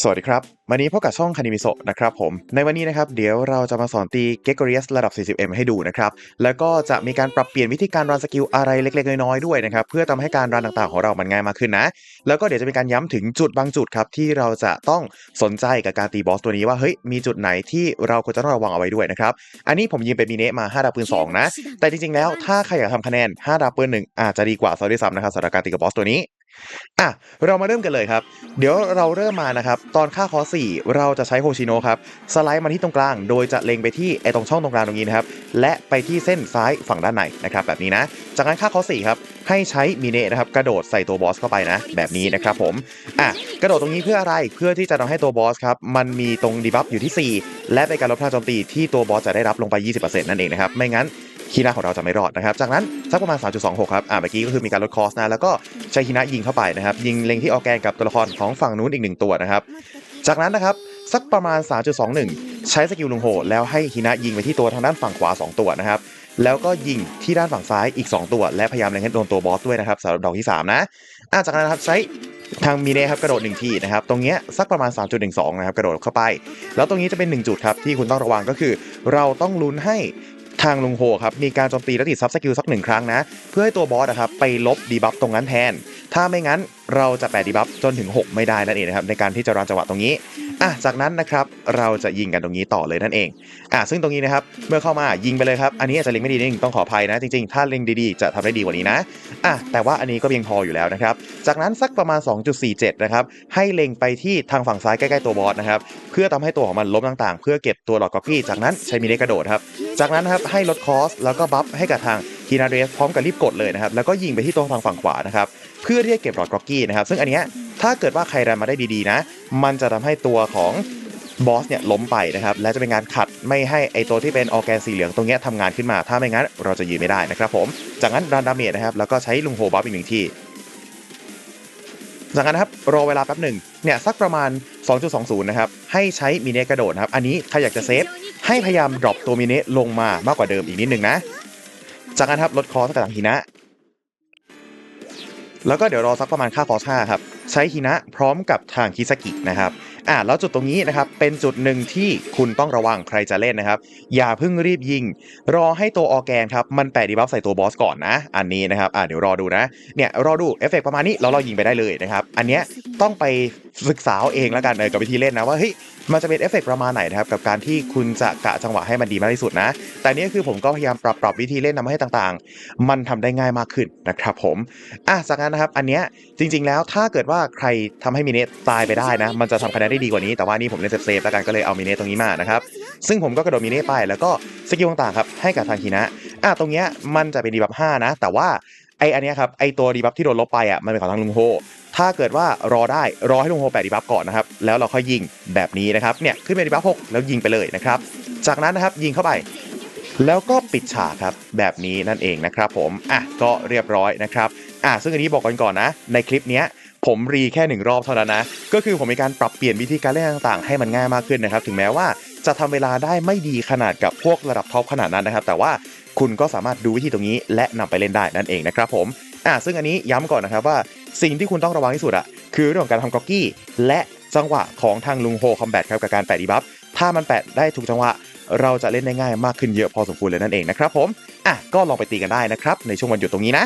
สวัสดีครับ วันนี้พบกับช่องคานิมิโซะนะครับผม ในวันนี้นะครับ เดี๋ยวเราจะมาสอนตีเก g o r i u s ระดับ 40M ให้ดูนะครับ แล้วก็จะมีการปรับเปลี่ยนวิธีการรันสกิลอะไรเล็ก ๆ น้อยๆด้วยนะครับ เพื่อทำให้การรันต่างๆของเรามันง่ายมากขึ้นนะ แล้วก็เดี๋ยวจะมีการย้ำถึงจุดบางจุดครับ ที่เราจะต้องสนใจกับการตีบอสตัวนี้ว่าเฮ้ยมีจุดไหนที่เราควรจะต้องระวังเอาไว้ด้วยนะครับ อันนี้ผมยิงเป็นมิเนะมา5ดาวปืน2นะ แต่จริงๆแล้วถ้าใครอยากทำคะแนน5ดาวปืนหนึ่งอาจจะดีกว่าซะด้วยซ้ำนะครับสำหรับการตีกับบอสตัวนี้ อะเรามาเริ่มกันเลยครับ เดี๋ยวเราเริ่มมานะครับ ตอนค่าคอร์ส4เราจะใช้โฮชิโนะครับ สไลด์มาที่ตรงกลาง โดยจะเล็งไปที่ไอตรงช่องตรงกลางตรงนี้นะครับ และไปที่เส้นซ้ายฝั่งด้านในนะครับ แบบนี้นะ จากนั้นค่าคอร์ส4ครับ ให้ใช้มิเนะนะครับ กระโดดใส่ตัวบอสเข้าไปนะ แบบนี้นะครับผม อะ กระโดดตรงนี้เพื่ออะไร เพื่อที่จะทำให้ตัวบอสครับ มันมีตรงดีบัฟอยู่ที่ 4 และเป็นการลดพลังโจมตีที่ตัวบอสจะได้รับลงไป 20%นั่นเองนะครับ ไม่งั้น คีนาของเราจะไม่รอดนะครับ จากนั้นสักประมาณ 3.26 ครับอ่าเมื่อกี้ก็คือมีการลดคอสนะ แล้วก็ใช้คีนายิงเข้าไปนะครับ ยิงเล็งที่ออแกนกับตัวละครของฝั่งนู้นอีกหนึ่งตัวนะครับ จากนั้นนะครับสักประมาณ 3.21 ใช้สกิลลุงโหแล้วให้ฮินะยิงไปที่ตัวทางด้านฝั่งขวา 2 ตัวนะครับ แล้วก็ยิงที่ด้านฝั่งซ้ายอีก 2 ตัว และพยายามเล็งให้โดนตัวบอสด้วยนะครับสำหรับดอกที่ 3 นะอะจากนั้นนะครับใช้ทางมีเน่ครับกระโดดหนึ่งทีนะครับตรงเนี้ยสักประมาณ 3.12 นะครับกระโดดเข้าไป แล้วตรงนี้จะเป็น 1 จุดครับที่คุณต้องระวังก็คือ เราต้องลุ้นให้ ทางลุงโฮครับมีการโจมตีและติดซับสกิลสักหนึ่งครั้งนะ เพื่อให้ตัวบอสนะครับไปลบดีบัฟตรงนั้นแทน ถ้าไม่งั้นเราจะแปะดีบัฟจนถึง 6 ไม่ได้นั่นเองนะครับในการที่จะรันจังหวะตรงนี้อะจากนั้นนะครับเราจะยิงกันตรงนี้ต่อเลยนั่นเองอะซึ่งตรงนี้นะครับเมื่อเข้ามายิงไปเลยครับอันนี้อาจจะเล็งไม่ดีนิดนึงต้องขออภัยนะจริงๆ ถ้าเล็งดีๆ จะทำได้ดีกว่านี้นะอะแต่ว่าอันนี้ก็เพียงพออยู่แล้วนะครับจากนั้นสักประมาณ 2.47 นะครับให้เล็งไปที่ทางฝั่งซ้ายใกล้ๆตัวบอสนะครับเพื่อทำให้ตัวของมันล้มต่างๆ เพื่อเก็บตัวหลอดก๊อปปี้จากนั้นใช้มินิกระโดดครับจากนั้นนะครับให้ลดคอสแล้วก็บัฟให้กับทาง ฮีนาเดสพร้อมกับรีบกดเลยนะครับแล้วก็ยิงไปที่ตรงทางฝั่งขวานะครับเพื่อที่จะเก็บหลอดก๊อปปี้นะครับซึ่งอันเนี้ยถ้าเกิดว่าใครรันมาได้ดีๆนะ มันจะทำให้ตัวของบอสเนี่ยล้มไปนะครับและจะเป็นการขัดไม่ให้ไอตัวที่เป็นออแกนสีเหลืองตรงเนี้ยทำงานขึ้นมา ถ้าไม่งั้นเราจะยืนไม่ได้นะครับผม จากนั้นรันดาเมจนะครับแล้วก็ใช้ลุงโฮบัฟอีกหนึ่งที่จากนั้นนะครับรอเวลาแป๊บหนึ่งเนี่ยสักประมาณ 2.20 นะครับ ให้ใช้มิเนกระโดดนะครับ อันนี้ถ้าอยากจะเซฟให้พยายามดรอปตัวมิเนลงมามากกว่าเดิมอีกนิดหนึ่งนะ จากนั้นครับลดคอสกับทางฮินะ แล้วก็เดี๋ยวรอสักประมาณค่าคอส5ครับ ใช้ฮินะพร้อมกับทางคิสกินะครับอ่าแล้วจุดตรงนี้นะครับเป็นจุดหนึ่งที่คุณต้องระวังใครจะเล่นนะครับ อย่าเพิ่งรีบยิง รอให้ตัวออแกนครับมันแปะดีบัฟใส่ตัวบอสก่อนนะ อันนี้นะครับอ่าเดี๋ยวรอดูนะเนี่ยรอดูเอฟเฟกประมาณนี้แล้วเรายิงไปได้เลยนะครับอันเนี้ย ต้องไปศึกษาเองแล้วกันเออกับวิธีเล่นนะว่าเฮ้ยมันจะเป็นเอฟเฟกประมาณไหนนะครับกับการที่คุณจะกะจังหวะให้มันดีมากที่สุดนะ แต่นี้คือผมก็พยายามปรับปรับวิธีเล่นทำให้ต่างๆ มันทำได้ง่ายมากขึ้นนะครับผมอะจากนั้นนะครับอันเนี้ยจริง ๆ แล้วถ้าเกิดว่าใครทำให้มิเนตตายไปได้นะ มันจะทำคะแนนได้ดีกว่านี้แต่ว่านี่ผมเล่นเซฟๆแล้วกันก็เลยเอามิเนตตรงนี้มานะครับซึ่งผมก็กระโดดมิเนตไปแล้วก็สกิลต่างๆครับให้กับทางคีนะอะตรงเนี้ยมันจะเป็นดีบัฟ5นะ แต่ว่าไออันเนี้ยครับไอตัวดีบัฟที่โดนลบไปอะมันเป็นของทางลุงโฮ ถ้าเกิดว่ารอได้รอให้ลุงโฮแปะดีบัฟก่อนนะครับแล้วเราค่อยยิงแบบนี้นะครับเนี่ยขึ้นเป็นดีบัฟ6แล้วยิงไปเลยนะครับจากนั้นนะครับยิงเข้าไป แล้วก็ปิดฉากครับแบบนี้นั่นเองนะครับผมอะก็เรียบร้อยนะครับอะซึ่งอันนี้บอกกันก่อนนะ ในคลิปเนี้ยผมรีแค่หนึ่งรอบเท่านั้นนะ ก็คือผมมีการปรับเปลี่ยนวิธีการเล่นต่างๆ ให้มันง่ายมากขึ้นนะครับ ถึงแม้ว่าจะทำเวลาได้ไม่ดีขนาดกับพวกระดับท็อปขนาดนั้นนะครับ แต่ว่าคุณก็สามารถดูวิธีตรงนี้และนำไปเล่นได้นั่นเองนะครับผม อะซึ่งอันนี้ย้ำก่อนนะครับว่า สิ่งที่คุณต้องระวังที่สุดอะคือเรื่องของการทำก๊อกกี้ และจังหวะของทางลุงโฮคอมแบทครับกับการแปะดีบัฟถ้ามันแปะได้ถูกจังหวะ เราจะเล่นได้ง่ายมากขึ้นเยอะพอสมควรเลยนั่นเองนะครับผมอะก็ลองไปตีกันได้นะครับในช่วงวันหยุดตรงนี้นะ